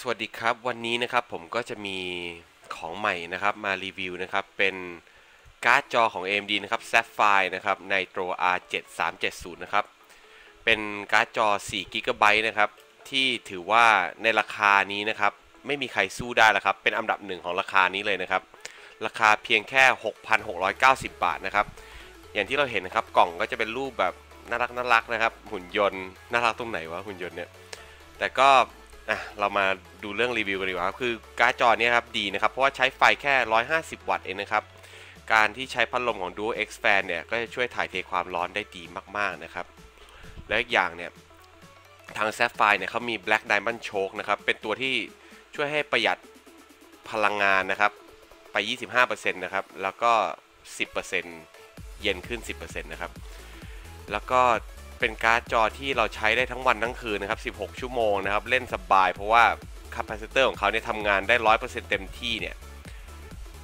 สวัสดีครับวันนี้นะครับผมก็จะมีของใหม่นะครับมารีวิวนะครับเป็นการ์ดจอของ AMD นะครับ Sapphire นะครับ Nitro R7370 นะครับเป็นการ์ดจอ4 g b นะครับที่ถือว่าในราคานี้นะครับไม่มีใครสู้ได้แล้วครับเป็นอันดับหนึ่งของราคานี้เลยนะครับราคาเพียงแค่ 6,690 บาทนะครับอย่างที่เราเห็นนะครับกล่องก็จะเป็นรูปแบบน่ารักน่ารักนะครับหุ่นยนต์น่ารักตรงไหนวะหุ่นยนต์เนี่ยแต่ก็ อะเรามาดูเรื่องรีวิวกันดีกว่าครับคือการ์ดจอเนี้ครับดีนะครับ เพราะว่าใช้ไฟแค่ 150 วัตต์เองนะครับ การที่ใช้พัดลมของ Duo X Fan เนี่ย ก็จะช่วยถ่ายเทความร้อนได้ดีมากๆนะครับ และอีกอย่างเนี่ย ทาง Sapphire เนี่ยเขามี Black Diamond Choke นะครับ เป็นตัวที่ช่วยให้ประหยัดพลังงานนะครับ ไป 25%นะครับ แล้วก็ 10%เย็นขึ้น 10%นะครับ แล้วก็ เป็นการ์ดจอที่เราใช้ได้ทั้งวันทั้งคืนนะครับ 16 ชั่วโมงนะครับ เล่นสบายเพราะว่าคาปาซิเตอร์ของเขาเนี่ยทำงานได้ 100%เต็มที่เนี่ย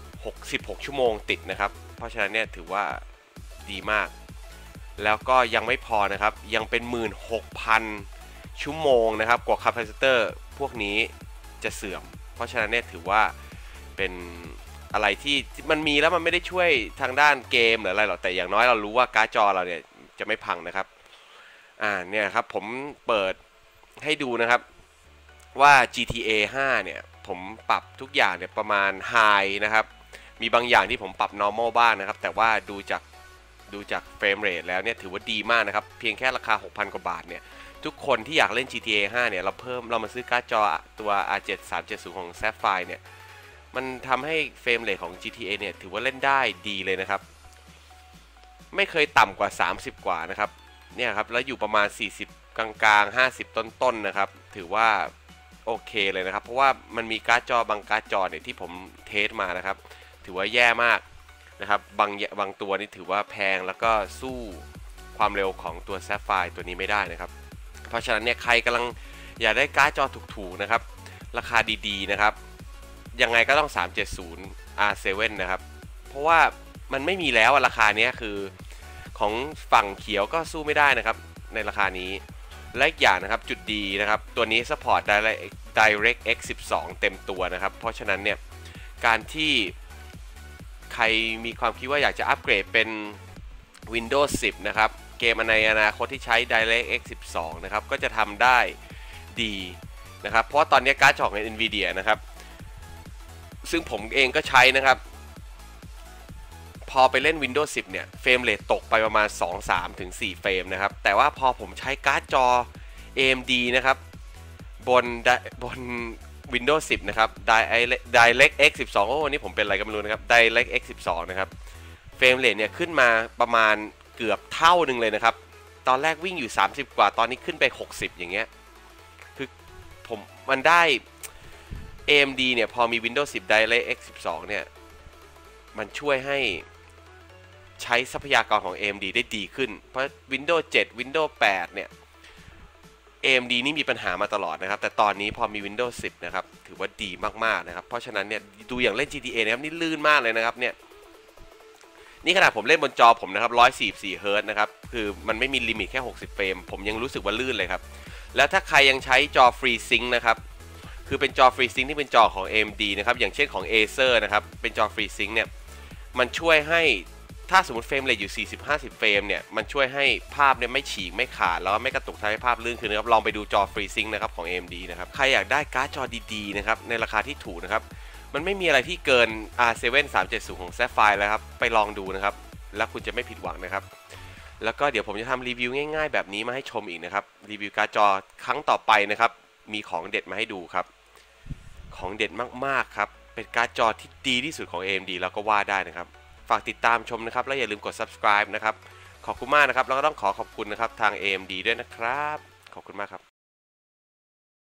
66 ชั่วโมงติดนะครับ เพราะฉะนั้นเนี่ยถือว่าดีมาก แล้วก็ยังไม่พอนะครับ ยังเป็น 16,000 ชั่วโมงนะครับ กว่าคาปาซิเตอร์พวกนี้จะเสื่อม เพราะฉะนั้นเนี่ยถือว่าเป็นอะไรที่มันมีแล้วมันไม่ได้ช่วยทางด้านเกมหรืออะไรหรอกแต่อย่างน้อยเรารู้ว่าการ์ดจอเราเนี่ยจะไม่พังนะครับ อ่าเนี่ยครับผมเปิดให้ดูนะครับว่า GTA 5 เนี่ย ผมปรับทุกอย่างเนี่ยประมาณ High นะครับ มีบางอย่างที่ผมปรับ Normal บ้างนะครับ แต่ว่าดูจากดูจากเฟรมเรทแล้วเนี่ยถือว่าดีมากนะครับ เพียงแค่ราคา 6,000 กว่าบาทเนี่ย ทุกคนที่อยากเล่น GTA 5 เนี่ย เราเพิ่มเรามาซื้อการ์ดจอตัว R7 370 ของ Sapphire เนี่ย มันทำให้เฟรมเรทของ GTA เนี่ย ถือว่าเล่นได้ดีเลยนะครับ ไม่เคยต่ำกว่า 30 กว่านะครับ เนี่ยครับแล้วอยู่ประมาณ 40 กลางๆ 50 ต้นๆนนะครับ ถือว่าโอเคเลยนะครับ เพราะว่ามันมีการ์ดจอบางการ์ดจอเนี่ยที่ผมเทสมานะครับ ถือว่าแย่มากนะครับบางบางตัวนี่ถือว่าแพงแล้วก็สู้ความเร็วของตัว Sapphire ตัวนี้ไม่ได้นะครับ เพราะฉะนั้นเนี่ยใครกำลังอยากได้การ์ดจอถูกๆนะครับ ราคาดีๆนะครับ ยังไงก็ต้อง 370 R7 นะครับ เพราะว่ามันไม่มีแล้วราคานี้คือ ของฝั่งเขียวก็สู้ไม่ได้นะครับ ในราคานี้ และอีกอย่างนะครับจุดดีนะครับ ตัวนี้ support Direct X 12 เต็มตัวนะครับ เพราะฉะนั้นเนี่ย การที่ใครมีความคิดว่าอยากจะอัปเกรดเป็น Windows 10 นะครับ เกมในอนาคตที่ใช้ Direct X 12 นะครับ ก็จะทำได้ดีนะครับ เพราะตอนนี้การ์ดจอของ Nvidia นะครับ ซึ่งผมเองก็ใช้นะครับ พอไปเล่น Windows 10 เนี่ย เฟรมเรทตกไปประมาณ 2-3ถึง4เฟรมนะครับ แต่ว่าพอผมใช้การ์ดจอ AMD นะครับ บนบน Windows 10 นะครับ Direct X 12โอ้วันนี้ผมเป็นอะไรก็ไม่รู้นะครับ Direct X 12นะครับ เฟรมเรทเนี่ยขึ้นมาประมาณเกือบเท่าหนึ่งเลยนะครับ ตอนแรกวิ่งอยู่ 30 กว่า ตอนนี้ขึ้นไป 60 อย่างเงี้ย คือผมมันได้ AMD เนี่ย พอมี Windows 10 Direct X 12เนี่ย มันช่วยให้ ใช้ทรัพยากรของ AMD ได้ดีขึ้น เพราะ Windows 7 Windows 8 เนี่ย AMD นี่มีปัญหามาตลอดนะครับ แต่ตอนนี้พอมี Windows 10 นะครับ ถือว่าดีมาก ๆ นะครับ เพราะฉะนั้นเนี่ย ดูอย่างเล่น GTA นะครับ นี่ลื่นมากเลยนะครับเนี่ย นี่ขนาดผมเล่นบนจอผมนะครับ144เฮิร์ตนะครับ คือมันไม่มีลิมิตแค่ 60 เฟรม ผมยังรู้สึกว่าลื่นเลยครับ แล้วถ้าใครยังใช้จอฟรีซิงนะครับ คือเป็นจอฟรีซิงที่เป็นจอของ AMD นะครับ อย่างเช่นของ Acer นะครับ เป็นจอฟรีซิงเนี่ย มันช่วยให้ ถ้าสมมติเฟรมเรทอยู่ 40-50 เฟรมเนี่ย มันช่วยให้ภาพเนี่ยไม่ฉีกไม่ขาด แล้วก็ไม่กระตุกทำให้ภาพลื่นขึ้นนะครับ ลองไปดูจอฟรีซิงนะครับของ AMD นะครับ ใครอยากได้การ์ดจอดีๆนะครับในราคาที่ถูกนะครับ มันไม่มีอะไรที่เกิน R7 370 ของ Sapphire แล้วครับ ไปลองดูนะครับ แล้วคุณจะไม่ผิดหวังนะครับ แล้วก็เดี๋ยวผมจะทำรีวิวง่ายๆ แบบนี้มาให้ชมอีกนะครับ รีวิวการ์ดจอครั้งต่อไปนะครับ มีของเด็ดมาให้ดูครับ ของเด็ดมากๆครับ เป็นการ์ดจอที่ดีที่สุดของ AMD แล้วก็ว่าได้นะครับ ฝากติดตามชมนะครับ และอย่าลืมกด subscribe นะครับ ขอบคุณมากนะครับ แล้วก็ต้องขอขอบคุณนะครับทาง AMD ด้วยนะครับ ขอบคุณมากครับ